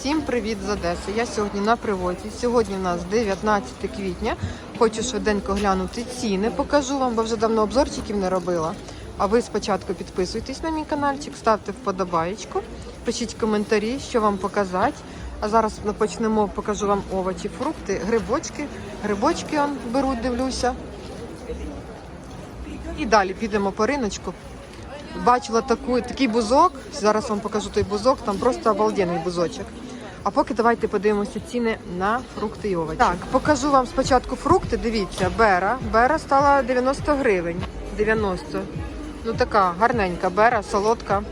Всім привіт з Одеси. Я сьогодні на привозі. Сьогодні у нас 19 квітня. Хочу швиденько глянути ціни. Покажу вам, бо вже давно обзорчиків не робила. А ви спочатку підписуйтесь на мій каналчик, ставте вподобаєчку, пишіть коментарі, що вам показати. А зараз почнемо, покажу вам овочі, фрукти, грибочки. Грибочки он беруть, дивлюся. І далі підемо по риночку. Бачила таку, такий бузок. Зараз вам покажу той бузок, там просто обалденний бузочок. А поки давайте подивимося ціни на фрукти і овочі. Так, покажу вам спочатку фрукти. Дивіться, бера. Бера стала 90 гривень. 90. Ну така гарненька бера, солодка.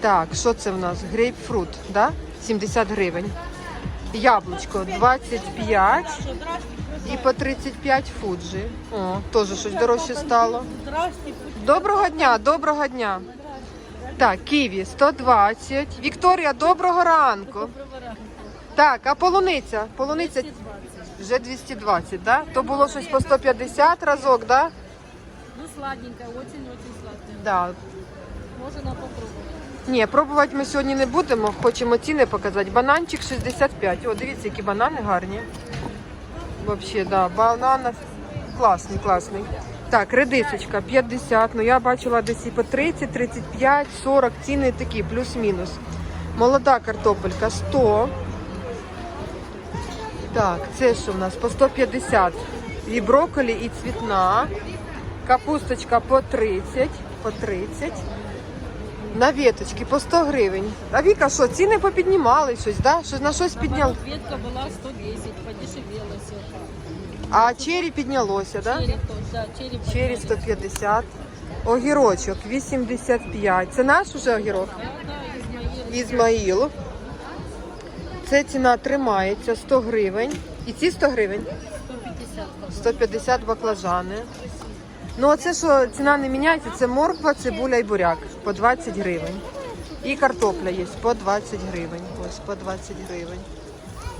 Так, що це в нас? Грейпфрут, да? 70 гривень. Яблучко 25 і по 35 фуджі. О, теж щось дорожче стало. Доброго дня, доброго дня. Так, ківі 120. Вікторія, доброго ранку. Так, а полуниця? Полуниця вже 220, да? То було щось по 150 разок, да? Ну, сладенькая, очень-очень сладкая. Да. Можно попробовать. Ні, пробувати ми сьогодні не будемо. Хочемо ціни показати. Бананчик 65. О, дивіться, які банани гарні. Взагалі, да, банан класний, класний. Так, редисочка 50. Ну я бачила десь і по 30, 35, 40. Ціни такі, плюс-мінус. Молода картопелька 100. Так, це що в нас? По 150. І брокколі, і цвітна. Капусточка по 30, по 30. На веточки по 100 гривень. А Віка, що, ціни попіднімали щось, да? Щось на щось підняли. Ветка была 110, подешевела все. А чері піднялося, да? Черри тоже, да. Чері 150. Огірочок 85. Це наш уже огірок? Да, да, Ізмаїл. Це ціна тримається 100 гривень. І ці 100 гривень? 150. 150 баклажани. Ну, оце що ціна не міняється, це морква, цибуля і буряк по 20 гривень. І картопля є по 20 гривень. Ось по 20 гривень.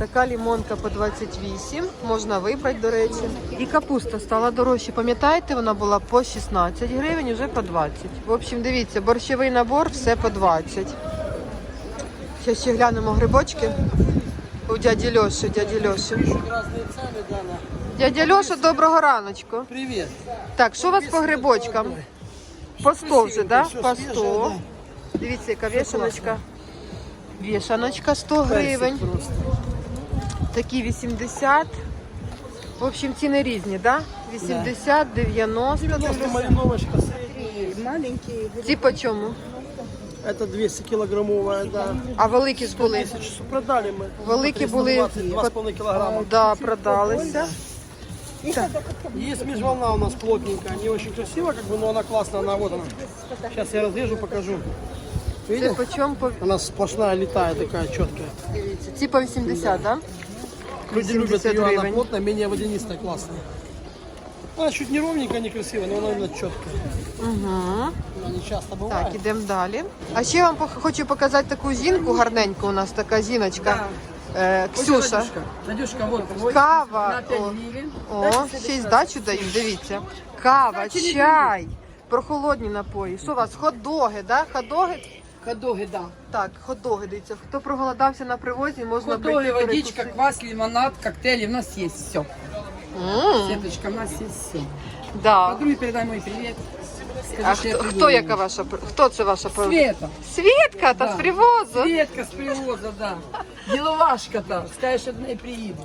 Така лімонка по 28, можна вибрати, до речі. І капуста стала дорожче. Пам'ятаєте, вона була по 16 гривень, вже по 20. В общем, дивіться, борщовий набор все по 20. Зараз ще глянемо грибочки. У дяді Льоші, дяді Льоші. Дядя Льоша, доброго раночку. Привет. Так, що у вас по грибочкам? По 100 вже, да? По 100. Дивіться, яка вішаночка. Вішаночка 100 гривень. Персик просто. Такі 80. В общем, ціни різні, да? 80, 90. 90 мариновочка средняя. Ці по чому? Это 200 килограммовая, да. А великі ж були? Тысяч продали мы. Великі були 2,5 килограмма. да, продалися. Есть межволна у нас плотненькая, не очень красиво, как бы, но она классная, она вот она. Сейчас я разрежу, покажу. Це Видел? по чому? По... Она сплошная, летая такая, четкая. Дивіться, Ці по 80, да? Люди любят 70 ее, она плотная, менее водянистая, классная. Она чуть не ровненькая, не красивая, но она именно четкая. Угу. Она не часто бывает. Так, ідемо далі. А ще вам пох- хочу показати таку жінку гарненьку. У нас така жіночка. Е, Ксюша. Надюшка, вот твой. Кава. На 5 О, гривен. о, ще й здачу дають, дивіться. Кава, чай, прохолодні напої. Що у вас? Хот-доги, да? Хот-доги? Ходоги, да. Так, хот-доги, дивіться. Хто проголодався на привозі, можна Ходоги, прийти водичка, перекусити. квас, лимонад, коктейли. У нас есть все. М, Сеточка, у нас есть все. Да. Подруге передай мой привет. Скажи, А что я хто, хто яка ваша? пр- Хто це ваша? пр- Света. Світка, та Да. з привозу. Светка с привоза, да. Деловашка-то. Скажешь, одна и приеду.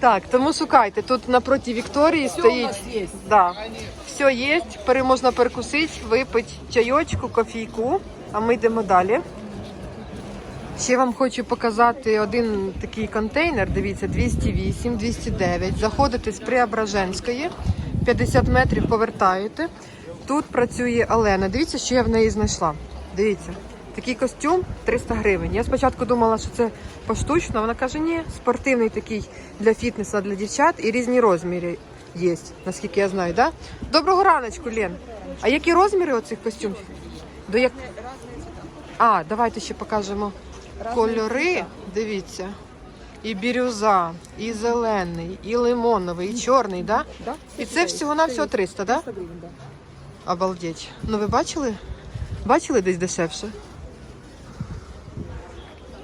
Так, тому шукайте. Тут напроти Вікторії Все у стоїть. нас есть. Да. Все є, пере можна перекусити, випити чайочку, кофійку, а ми йдемо далі. Ще вам хочу показати один такий контейнер. Дивіться, 208, 209. Заходите з Преображенської, 50 метрів повертаєте. Тут працює Олена. Дивіться, що я в неї знайшла. Дивіться, такий костюм 300 гривень. Я спочатку думала, що це поштучно. Вона каже, ні, спортивний такий для фітнесу, для дівчат і різні розміри є, наскільки я знаю. Да? Доброго раночку, Лен. А які розміри оцих костюмів? До як... А, давайте ще покажемо кольори. Дивіться. І бірюза, і зелений, і лимоновий, і чорний, да? Да? І це всього на всього 300, да? Обалдеть. Ну ви бачили? Бачили десь дешевше?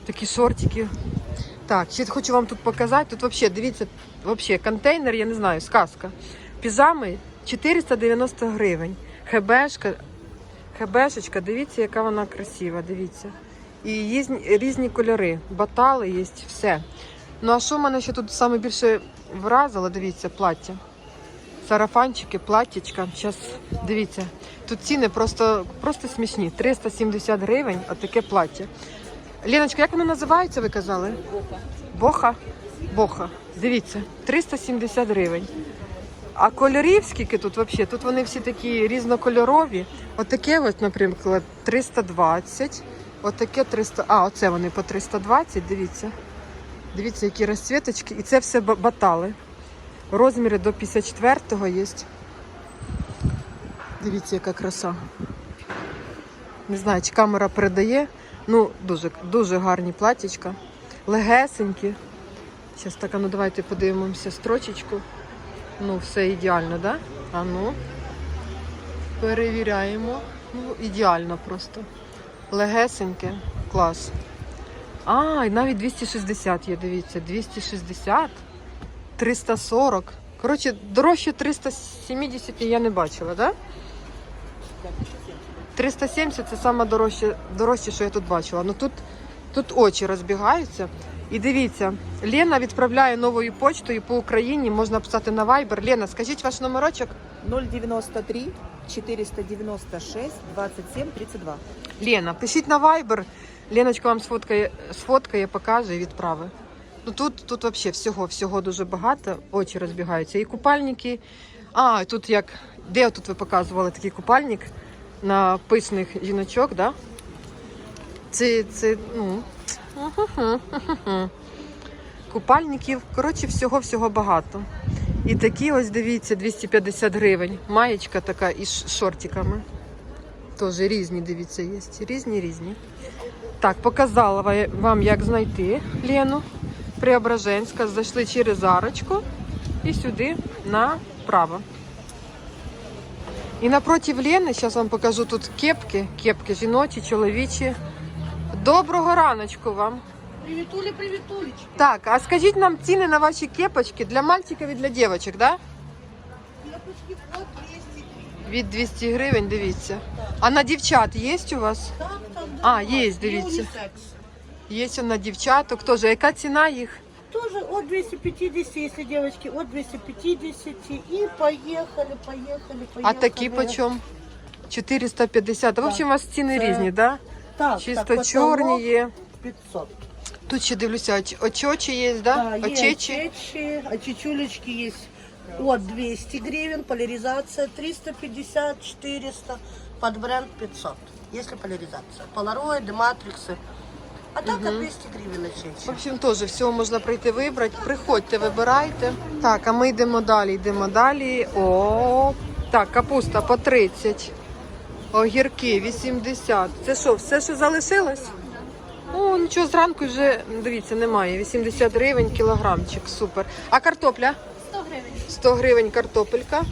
Такі шортики. Так, ще хочу вам тут показати. Тут взагалі, дивіться, вообще, контейнер, я не знаю, сказка. Піжами 490 гривень. ХБшка, ХБшечка, дивіться, яка вона красива, дивіться. І різні, різні кольори, батали є, все. Ну а що мене ще тут саме більше вразило, дивіться, плаття. Сарафанчики, платтячка. Зараз дивіться. Тут ціни просто, просто смішні. 370 гривень, отаке плаття. Леночка, як воно називається, ви казали? Боха. Боха? Боха. Дивіться, 370 гривень. А кольорів скільки тут взагалі? Тут вони всі такі різнокольорові. Отаке, ось, наприклад, 320. Отаке 300. А, оце вони по 320, дивіться. Дивіться, які розцвіточки. І це все ба- батали. Розміри до 54-го є. Дивіться, яка краса. Не знаю, чи камера передає. Ну, дуже, дуже гарні платічка. Легесенькі. Зараз так, ну давайте подивимося строчечку. Ну, все ідеально, да? А ну. Перевіряємо. Ну, ідеально просто. Легесеньке. Клас. А, і навіть 260 є, дивіться. 260, 340. Коротше, дорожче 370 я не бачила, так? Да? 370 це саме дорожче, дорожче, що я тут бачила. Ну тут, тут очі розбігаються. І дивіться, Лена відправляє новою почтою по Україні. Можна писати на Viber. Лена, скажіть ваш номерочок. 093 496 27 32. Лена, пишіть на Viber. Леночка вам сфоткає, сфоткає, покаже і відправить. Ну тут, тут взагалі всього, всього дуже багато, очі розбігаються. І купальники. А, тут як. Де тут ви показували такий купальник на писних жіночок, да? Це, це, ну. Купальників, коротше, всього-всього багато. І такі ось, дивіться, 250 гривень. Маєчка така із шортиками. Теж різні, дивіться, є. Різні, різні. Так, показала вам, як знайти Лену Преображенська. Зайшли через арочку і сюди направо. І напротив Лени, зараз вам покажу тут кепки, кепки жіночі, чоловічі. Доброго раночку вам. Привітулі, привітулечки. Так, а скажіть нам ціни на ваші кепочки для мальчиків і для дівчаток, да? Від 200 гривень, дивіться. А на дівчат є у вас? А, є, дивіться. Є на дівчаток теж. Яка ціна їх? Тоже от 250, если девочки, от 250. И поехали, поехали, поехали. А такі по чому? 450. В общем, у вас ціни різні, да? Так, Чисто так, чорні є. 500. Тут ще дивлюся, оч- очочі є, да? Да, есть Очечі. очечи, а чечулечки есть от 200 гривен, поляризация 350, 400, под бренд 500, если поляризация. Полароиды, матриксы. А так от 200 гривен В общем, теж всього можна прийти вибрати. Приходьте, вибирайте. Так, а ми йдемо далі, йдемо далі. О, так, капуста по 30. Огірки 80. Це що, все, що залишилось? О, нічого, зранку вже, дивіться, немає. 80 гривень кілограмчик, супер. А картопля? 100 гривень. 100 гривень картопелька.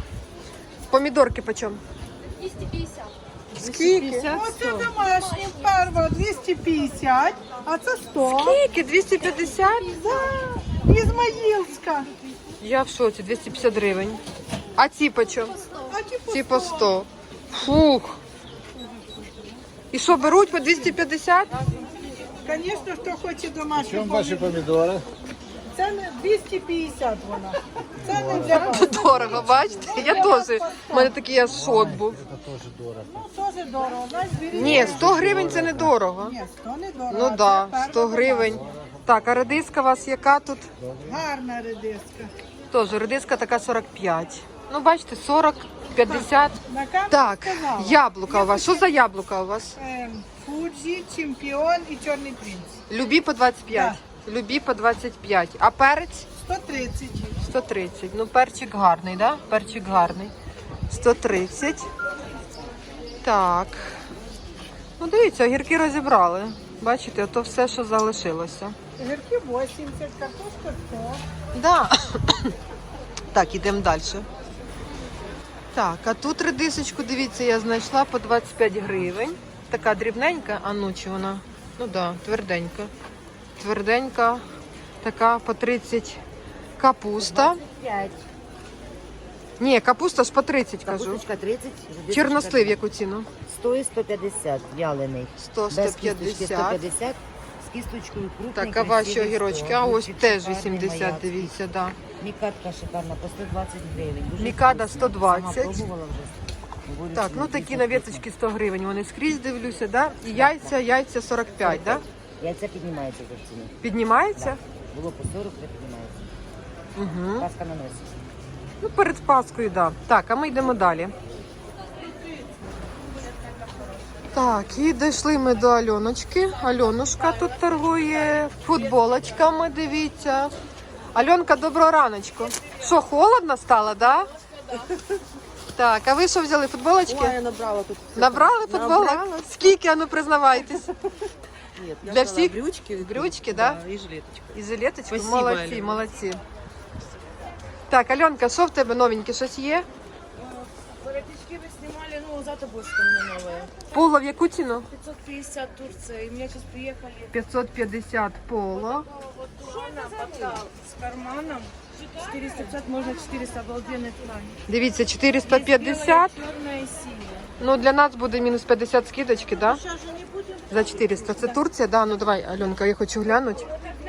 Помідорки почем? 250. Скільки? Оце домашні, перва 250, а це 100. Скільки? 250? Ізмаїльська. Я в шоці, 250 гривень. А ці почем? А ті по Ці по 100. Фух. І що, беруть по 250? Звісно, хто хоче домашні Чому ваші помідори? Це не 250 вона. Це не для вас. Дорого, бачите? Я теж. У мене такий аж шок був. Ну, теж дорого. Значить, беріть. Ні, 100 гривень це недорого. Ні, 100 не дорого. Ну а так, це да, перва 100 гривень. Так, а редиска у вас яка тут? Гарна редиска. Теж редиска така 45. Ну, бачите, 40, 50. На камеру Так, сказала. яблука у вас. Що за яблука у вас? Ем, Фуджі, чемпіон і чорний принц. Любі по 25. Любі по 25. А перець? 130. 130. Ну, перчик гарний, да? Перчик гарний. 130. Так. Ну, дивіться, огірки розібрали. Бачите, ото все, що залишилося. Гірки 80, картошка 100. Да. так, ідемо далі. Так, а тут редисочку, дивіться, я знайшла по 25 гривень. Така дрібненька, а ну чи вона? Ну да, тверденька. тверденька, така по 30 капуста. 5. Ні, капуста ж по 30, кажу. Капусточка 30. жидичка Чорнослив яку ціну? 100 і 150 вялений. 100, Без кісточки 150. 150. Кісточкою крупний, Так, а ваші красивий огірочки? А ось теж шикарний, 80, маяцький. дивіться, да. Мікадка шикарна, по 120 гривень. Дуже Мікада вкусно. 120. Сама пробувала вже. Говорю, Так, що ну такі на віточки 100 гривень. Вони скрізь дивлюся, да? І яйця, яйця 45, да? Яйця піднімаються вже в ціні. Піднімається? Було по 40, вже піднімається. Угу. Паска на носі. Ну, перед Паскою, да. Так, а ми йдемо далі. Так, і дійшли ми до Альоночки. Альонушка тут торгує футболочками, дивіться. Альонка, доброго раночку. Що, холодно стало, да? Так, а ви що взяли футболочки? Ой, я набрала тут. Набрали футболок? Скільки, а ну признавайтесь. Нет, я Для всіх? брючки. Брючки, да? И жилеточку. І жилеточку? Спасибо, молодці, Альона. молодці. Так, Альонка, що в тебе новеньке? Щось є? Ну, затобушка у меня новая. Поло в яку ціну? 550 Турция, и у меня сейчас приехали 550 поло. Шона с карманом. 450, можно 400, обалденная ткань. Дивіться, 450. Черная и синяя. Ну, для нас буде мінус 50 скидочки, да? За 400. Це Турція, да? Ну давай, Альонка, я хочу глянути.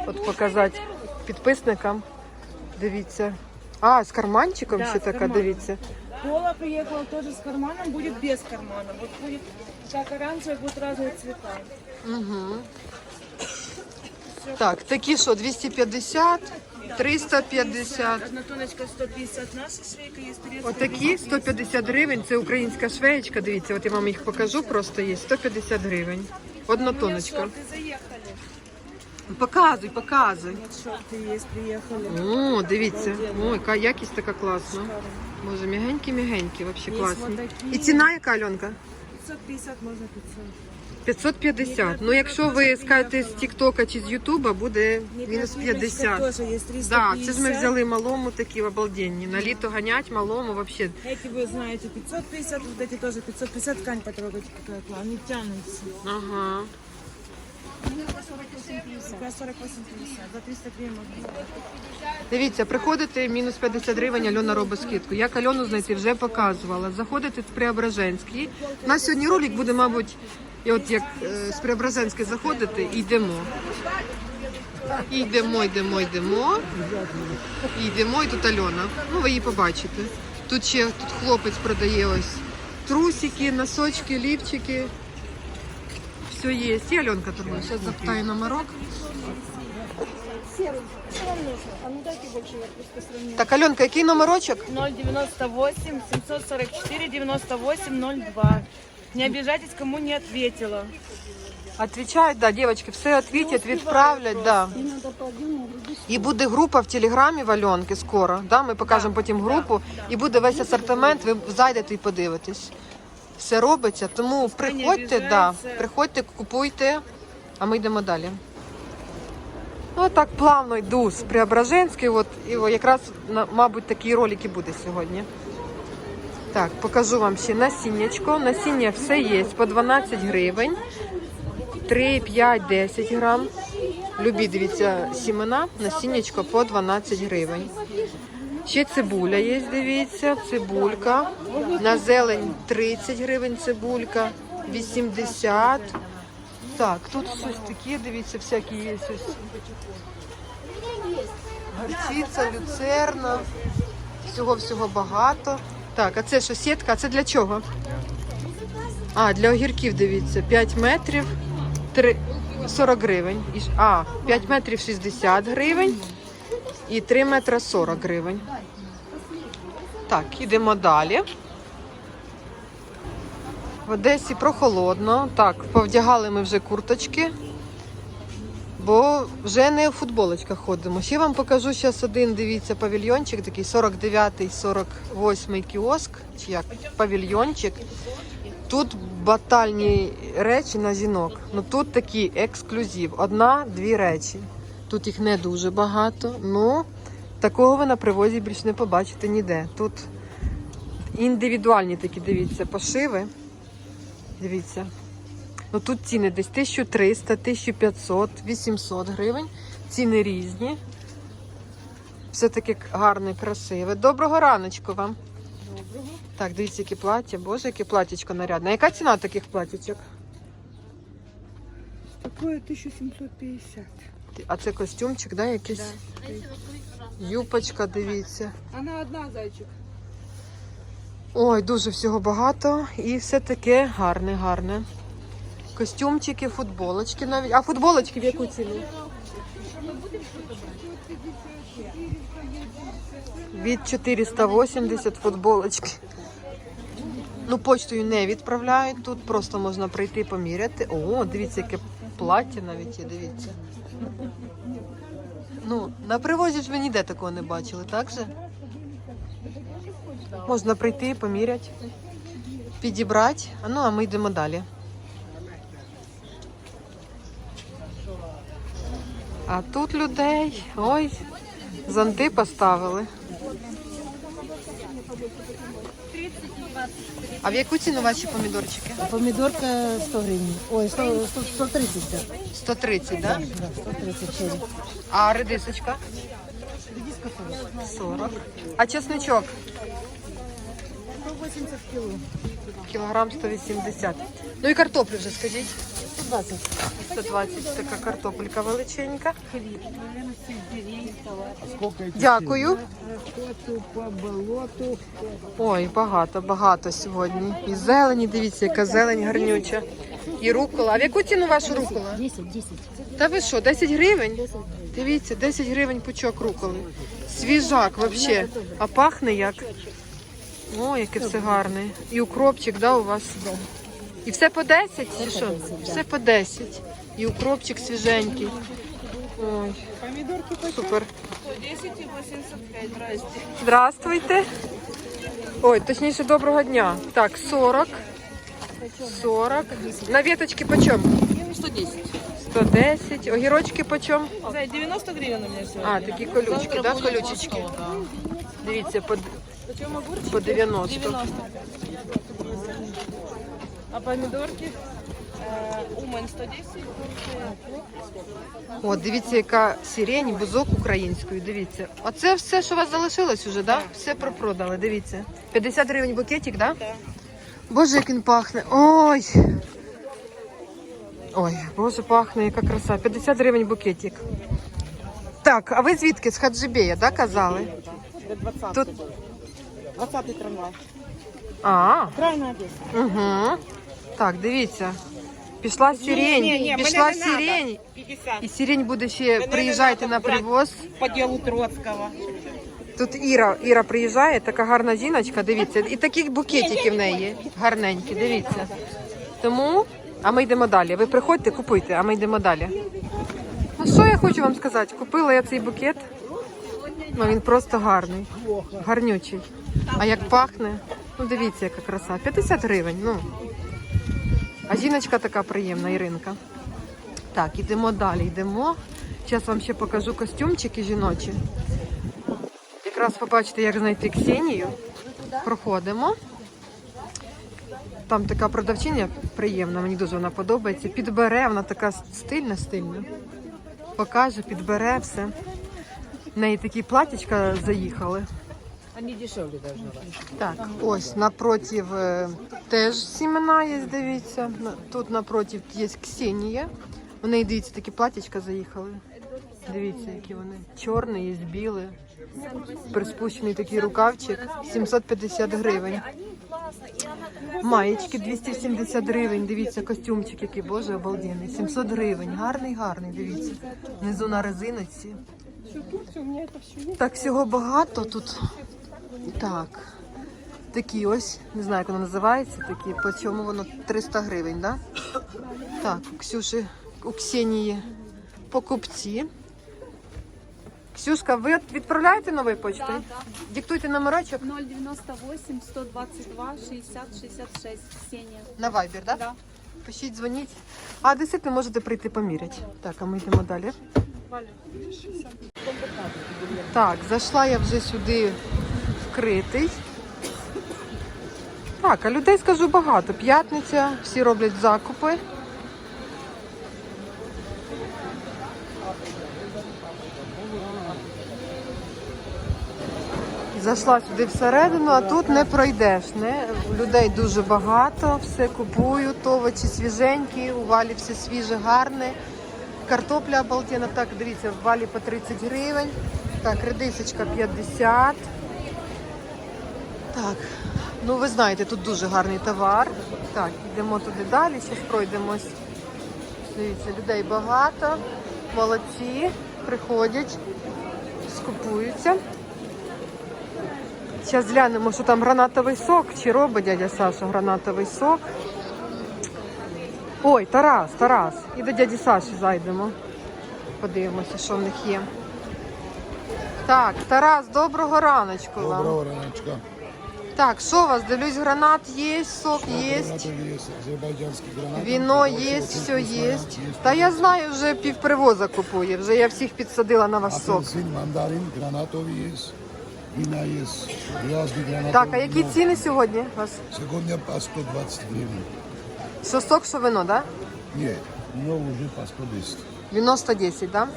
От показати підписникам. Дивіться. А, з карманчиком Да, ще з така, карманом. дивіться. Пола приехала тоже с карманом, будет без кармана. Вот будет так оранжевая, будут разные цвета. Угу. Так, такі що, 250, 350. Однотоночка 150 наша швейка, есть турецкая. Отакі 150 гривень, це українська швеєчка, дивіться, от я вам їх покажу, просто є 150 гривень. Однотоночка. Шорты заехали. Показуй, показуй. Шорты есть, приехали. О, дивіться. Ой, яка якість така класна. Боже, мігенькі-мігенькі, взагалі Є класні. отакі. І ціна яка, Альонка? 550 можно 500. 550. Ну, якщо ви скажете з Тіктока чи з Ютуба, буде мінус 50. Тоже есть 350. Да, це ж ми взяли малому такі обалденні. На літо ганять малому взагалі. Эти вы знаете 550, вот эти тоже 550, ткань потрогайте какая классная, они тянутся. Ага. Дивіться, приходите мінус 50 гривень, Альона робить скидку. Як Альону знайти, вже показувала. Заходите в Преображенський. У нас сьогодні ролик буде, мабуть, і от як е, з Преображенської заходите і йдемо. Йдемо, йдемо, йдемо. Йдемо, і тут Альона. Ну, ви її побачите. Тут ще тут хлопець продає ось трусики, носочки, лівчики. Все є. І Альонка торгує. Зараз запитаю номерок. Так, Альонка, який номерочок? 098 744 98 02. Не обижайтесь, кому не ответила. Отвечают, да, девочки, все ответят, відправлять, да. І буде група в Телеграмі в Альонки скоро, да, ми покажемо потім групу, і буде весь асортимент, ви зайдете і подивитесь. Все робиться, тому приходьте, да, приходьте, купуйте, а ми йдемо далі. Ну, так плавно йду з Преображенської, от, і якраз, мабуть, такі ролики буде сьогодні. Так, покажу вам ще насіннячко. Насіння все є по 12 гривень. 3, 5, 10 грам. Любі, дивіться, сімена, насіннячко по 12 гривень. Ще цибуля є, дивіться, цибулька. На зелень 30 гривень цибулька, 80. Так, тут щось таке, дивіться, всякі є. Ось. Горчиця, люцерна. Всього-всього багато. Так, а це що, сітка? А це для чого? А, для огірків, дивіться, 5 метрів, 3, 40 гривень. А, 5 метрів 60 гривень і 3 метри 40 гривень. Так, ідемо далі. В Одесі прохолодно. Так, повдягали ми вже курточки, бо вже не в футболочках ходимо. Ще вам покажу зараз один, дивіться, павільйончик, такий 49-й, 48-й кіоск, чи як павільйончик. Тут батальні речі на жінок. Ну тут такий ексклюзив. Одна-дві речі. Тут їх не дуже багато. Ну такого ви на привозі більш не побачите ніде. Тут індивідуальні такі, дивіться, пошиви. Дивіться. Ну тут ціни десь 1300, 1500, 800 гривень. Ціни різні. Все таке гарне, красиве. Доброго раночку вам. Доброго. Так, дивіться, яке плаття. Боже, яке платтячко нарядне. Яка ціна таких платтячок? Такое 1750. А це костюмчик, да, якийсь? Юпочка, дивіться. Она одна, зайчик. Ой, дуже всього багато. І все таке гарне, гарне. Костюмчики, футболочки навіть. А футболочки в яку ціну? Від 480 футболочки. Ну, почтою не відправляють. Тут просто можна прийти поміряти. О, дивіться, яке плаття навіть є, дивіться. Ну, на привозі ж ви ніде такого не бачили, так же? Можна прийти, поміряти, підібрати. А ну, а ми йдемо далі. А тут людей, ой, зонти поставили. А в яку ціну ваші помідорчики? Помідорка 100 гривень. Ой, 100, 100, 130, 130, да? Да, 130 черри. А редисочка? 40. А чесночок? 180 кило. Кілограм 180. Ну і картоплю вже скажіть. 120. 120 така картопелька величенька. Дякую. Ой, багато, багато сьогодні. І зелені, дивіться, яка зелень гарнюча. І рукола. А в яку ціну ваша рукола? 10, 10. Та ви що, 10 гривень? Дивіться, 10 гривень пучок руколи. Свіжак взагалі. А пахне як. О, яке все гарне. І укропчик, да, у вас? І все по 10 чи що? Все по 10. І укропчик свіженький. Ой, супер. 10 и 85. Здравствуйте. Ой, точніше, доброго дня. Так, 40. 40. На веточки почем? 110. 110. Огірочки почем? Зай, 90 гривен у меня сегодня. А, такі колючки, да, колючечки. Дивіться, по, по 90. 90. А помидорки? Э, Умань 110. О, дивіться, яка сирень, бузок українською. Дивіться. Оце все, що у вас залишилось уже, да? Все пропродали, дивіться. 50 гривень букетик, да? Так. Боже, як він пахне. Ой. Ой, боже, пахне, яка краса. 50 гривень букетик. Так, а ви звідки? З Хаджибея, да, казали? 20 Тут. 20 трамвай. А, Правильно Одесса. угу. Так, дивіться. Пішла сирень, ні, ні, пішла мене не надо. сирень. 50. І сирень буде ще, не приїжджайте надо на брати. привоз. По делу Троцкого. Тут Іра, Іра приїжджає, така гарна жіночка, дивіться. І такі букетики в неї гарненькі, дивіться. Тому, а ми йдемо далі. Ви приходьте, купуйте, а ми йдемо далі. Ну що я хочу вам сказати? Купила я цей букет. Ну він просто гарний, гарнючий. А як пахне, ну дивіться, яка краса. 50 гривень. Ну. А жіночка така приємна, Іринка. Так, йдемо далі, йдемо. Зараз вам ще покажу костюмчики жіночі. Якраз побачите, як знайти Ксенію. Проходимо. Там така продавчиня приємна, мені дуже вона подобається. Підбере, вона така стильна, стильна. Покаже, підбере все. В неї такі платічка заїхали. Они дешевле должны быть. Так, ось напротив е, теж сімена є, дивіться. На- Тут напротив є Ксенія. У неї, дивіться, такі платічка заїхали. Дивіться, які вони. Чорний, є біле. Приспущений такий рукавчик. 750 гривень. Маєчки 270 гривень. Дивіться, костюмчик який, боже, обалденний. 700 гривень. Гарний, гарний, дивіться. Внизу на резиночці. Так, всього багато тут. Так. Такі ось, не знаю, як воно називається, такі, по чому воно 300 гривень, да? Так, у Ксюші, у Ксенії покупці. Ксюшка, ви відправляєте новою почтою? Диктуйте номерочок 098 122 60 66. Ксения. на Viber, да? Да. Пишіть, дзвоніть. А десять ви можете прийти поміряти. Так, а ми йдемо далі. Так, зайшла я вже сюди закритий. Так, а людей скажу багато. П'ятниця, всі роблять закупи. Зайшла сюди всередину, а тут не пройдеш. Не? Людей дуже багато, все купую, овочі свіженькі, у валі все свіже, гарне. Картопля обалдена, так, дивіться, в валі по 30 гривень. Так, редисочка 50 так, ну ви знаєте, тут дуже гарний товар. Так, йдемо туди далі, зараз пройдемось. Дивіться, людей багато, молодці, приходять, скупуються. Зараз глянемо, що там гранатовий сок, чи робить дядя Саша гранатовий сок. Ой, Тарас, Тарас. І до дяді Саші зайдемо. Подивимося, що в них є. Так, Тарас, доброго раночку вам. Доброго раночка. Так, що у вас? Дивлюсь, гранат є, сок є, Гранаты есть, азербайджанский гранат. віно є, все є. Та я знаю, вже півпривоза купує, вже я всіх підсадила на ваш сок. Апельсин, мандарин, гранатовый есть. Вина есть, грязный гранатовый. Так, а які вино. ціни сьогодні у вас? Сегодня по 120 гривен. Що сок, що вино, так? Да? Нет, вино уже по 110. Віно 110, да?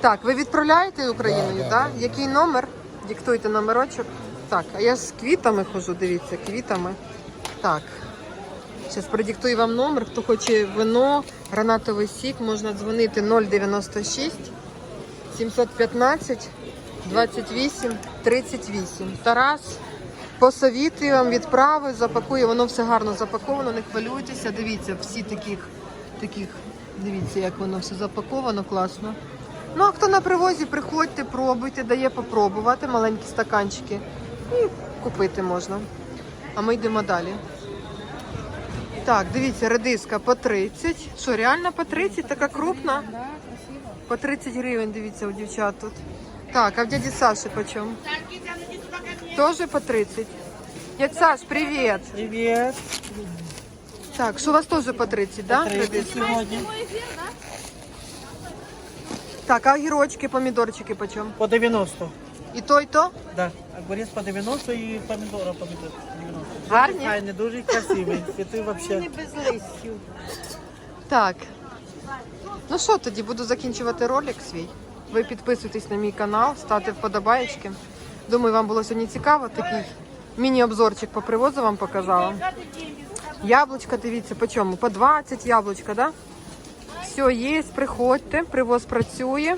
Так, ви відправляєте Україною, Да, так? да, Да, да, Який номер? Диктуйте номерочок. Так, а я з квітами хожу, дивіться, квітами. Так. Зараз продиктую вам номер. Хто хоче вино, гранатовий сік, можна дзвонити 096 715 28 38. Тарас посовітує вам, відправить, запакує, воно все гарно запаковано, не хвилюйтеся. Дивіться, всі таких, таких, дивіться, як воно все запаковано, класно. Ну, а хто на привозі, приходьте, пробуйте, дає попробувати маленькі стаканчики. І купити можна. А ми йдемо далі. Так, дивіться, редиска по 30. Що, реально по 30? Така крупна? По 30 гривень, дивіться, у дівчат тут. Так, а в дяді Саші по чому? Тоже по 30. Дядь Саш, привіт. Привет. Так, що у вас теж по 30, да? Так, а огірочки, помідорчики по чому? По 90. І то, і то? Да. Огурец по 90 и помидора по 90. Гарні? Файний, дуже красивий. Цвіти вообще. Так. Ну що, тоді буду закінчувати ролик свій. Ви підписуйтесь на мій канал, ставте вподобаєчки. Думаю, вам було сьогодні цікаво. Такий міні-обзорчик по привозу вам показала. Яблучка, дивіться, по чому? По 20 яблучка, да? Все є, приходьте, привоз працює.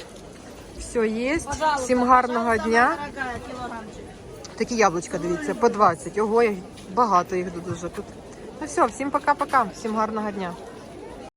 Все є. Всім гарного дня. Такі яблучка, дивіться, по 20. Ого, багато їх дуже тут. Ну все, всім пока-пока, всім гарного дня.